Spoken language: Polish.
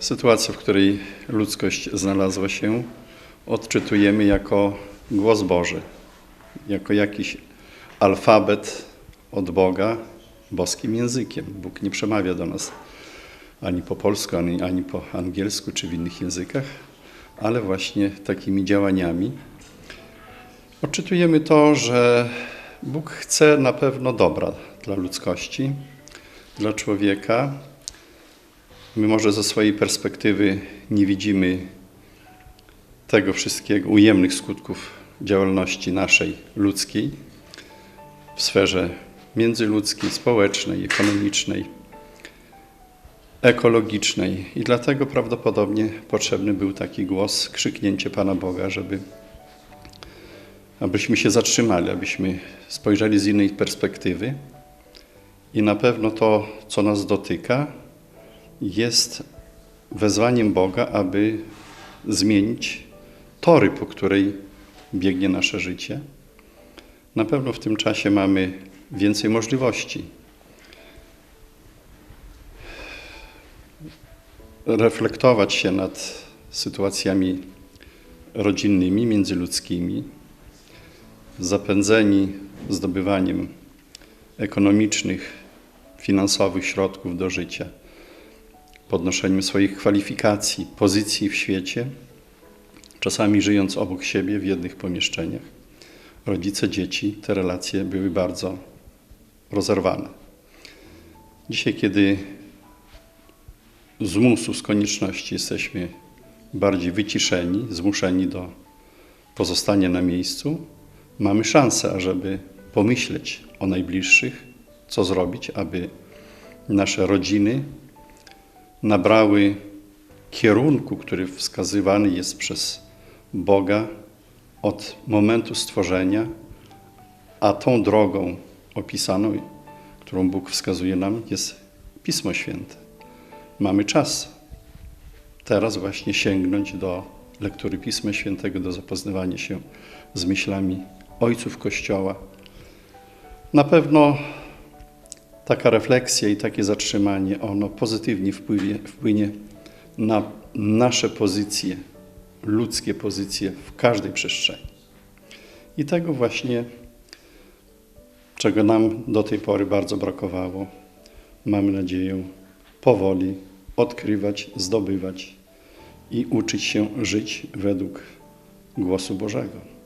Sytuacja, w której ludzkość znalazła się, odczytujemy jako głos Boży, jako jakiś alfabet od Boga boskim językiem. Bóg nie przemawia do nas ani po polsku, ani, ani po angielsku czy w innych językach, ale właśnie takimi działaniami. Odczytujemy to, że Bóg chce na pewno dobra dla ludzkości, dla człowieka, My może ze swojej perspektywy nie widzimy tego wszystkiego, ujemnych skutków działalności naszej ludzkiej w sferze międzyludzkiej, społecznej, ekonomicznej, ekologicznej. I dlatego prawdopodobnie potrzebny był taki głos, krzyknięcie Pana Boga, żeby abyśmy się zatrzymali, abyśmy spojrzeli z innej perspektywy. I na pewno to, co nas dotyka, jest wezwaniem Boga, aby zmienić tory, po której biegnie nasze życie. Na pewno w tym czasie mamy więcej możliwości. Reflektować się nad sytuacjami rodzinnymi, międzyludzkimi, zapędzeni zdobywaniem ekonomicznych, finansowych środków do życia podnoszeniem swoich kwalifikacji, pozycji w świecie, czasami żyjąc obok siebie w jednych pomieszczeniach. Rodzice, dzieci, te relacje były bardzo rozerwane. Dzisiaj, kiedy z musu, z konieczności jesteśmy bardziej wyciszeni, zmuszeni do pozostania na miejscu, mamy szansę, ażeby pomyśleć o najbliższych, co zrobić, aby nasze rodziny nabrały kierunku, który wskazywany jest przez Boga od momentu stworzenia, a tą drogą opisaną, którą Bóg wskazuje nam, jest Pismo Święte. Mamy czas teraz właśnie sięgnąć do lektury Pisma Świętego, do zapoznawania się z myślami ojców Kościoła. Na pewno taka refleksja i takie zatrzymanie, ono pozytywnie wpłynie, na nasze pozycje, ludzkie pozycje w każdej przestrzeni. I tego właśnie, czego nam do tej pory bardzo brakowało, mamy nadzieję powoli odkrywać, zdobywać i uczyć się żyć według głosu Bożego.